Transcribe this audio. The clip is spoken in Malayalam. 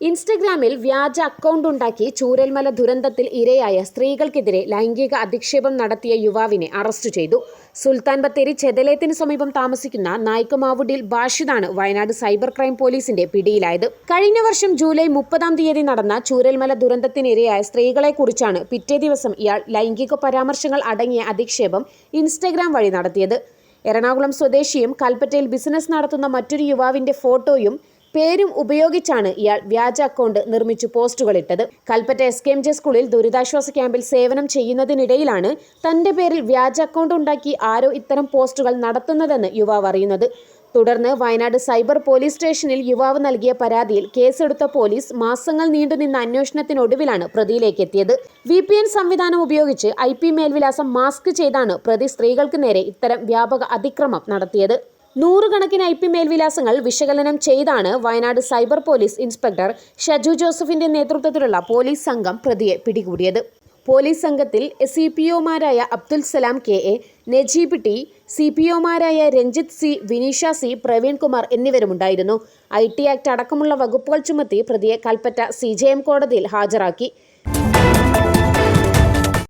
ഇൻസ്റ്റഗ്രാമിൽ വ്യാജ അക്കൗണ്ട് ഉണ്ടാക്കി ചൂരൽമല ദുരന്തത്തിൽ ഇരയായ സ്ത്രീകൾക്കെതിരെ ലൈംഗിക അധിക്ഷേപം നടത്തിയ യുവാവിനെ അറസ്റ്റ് ചെയ്തു. സുൽത്താൻ ബത്തേരി ചെതലേത്തിന് സമീപം താമസിക്കുന്ന നായ്ക്കമാവുഡിൽ ബാഷിദാണ് വയനാട് സൈബർ ക്രൈം പോലീസിന്റെ പിടിയിലായത്. കഴിഞ്ഞ വർഷം ജൂലൈ മുപ്പതാം തീയതി നടന്ന ചൂരൽമല ദുരന്തത്തിനിരയായ സ്ത്രീകളെക്കുറിച്ചാണ് പിറ്റേ ദിവസം ഇയാൾ ലൈംഗിക പരാമർശങ്ങൾ അടങ്ങിയ അധിക്ഷേപം ഇൻസ്റ്റഗ്രാം വഴി നടത്തിയത്. എറണാകുളം സ്വദേശിയും കൽപ്പറ്റയിൽ ബിസിനസ് നടത്തുന്ന മറ്റൊരു യുവാവിന്റെ ഫോട്ടോയും പേരും ഉപയോഗിച്ചാണ് ഇയാൾ വ്യാജ അക്കൗണ്ട് നിർമ്മിച്ചു പോസ്റ്റുകളിട്ടത് Kalpetta S K M J സ്കൂളിൽ ദുരിതാശ്വാസ ക്യാമ്പിൽ സേവനം ചെയ്യുന്നതിനിടയിലാണ് തന്റെ പേരിൽ വ്യാജ അക്കൗണ്ട് ഉണ്ടാക്കി ആരോ ഇത്തരം പോസ്റ്റുകൾ നടത്തുന്നതെന്ന് യുവാവ് അറിയുന്നത്. തുടർന്ന് വയനാട് സൈബർ പോലീസ് സ്റ്റേഷനിൽ യുവാവ് നൽകിയ പരാതിയിൽ കേസെടുത്ത പോലീസ് മാസങ്ങൾ നീണ്ടുനിന്ന അന്വേഷണത്തിനൊടുവിലാണ് പ്രതിയിലേക്ക് എത്തിയത്. വി പി എൻ സംവിധാനം ഉപയോഗിച്ച് ഐ പി മേൽവിലാസം മാസ്ക് ചെയ്താണ് പ്രതി സ്ത്രീകൾക്ക് നേരെ ഇത്തരം വ്യാപക അതിക്രമം നടത്തിയത്. നൂറുകണക്കിന് ഐ പി മേൽവിലാസങ്ങൾ വിശകലനം ചെയ്താണ് Wayanad cyber police inspector Shaju ജോസഫിന്റെ നേതൃത്വത്തിലുള്ള പോലീസ് സംഘം പ്രതിയെ പിടികൂടിയത്. പോലീസ് സംഘത്തിൽ S C P ഒമാരായ Abdul Salam K A Najeeb T C P ഒമാരായ Ranjith C Vineesha C Praveen Kumar എന്നിവരുമുണ്ടായിരുന്നു. ഐ ടി ആക്ട് അടക്കമുള്ള വകുപ്പുകൾ ചുമത്തി പ്രതിയെ കൽപ്പറ്റ സി ജെ എം കോടതിയിൽ ഹാജരാക്കി.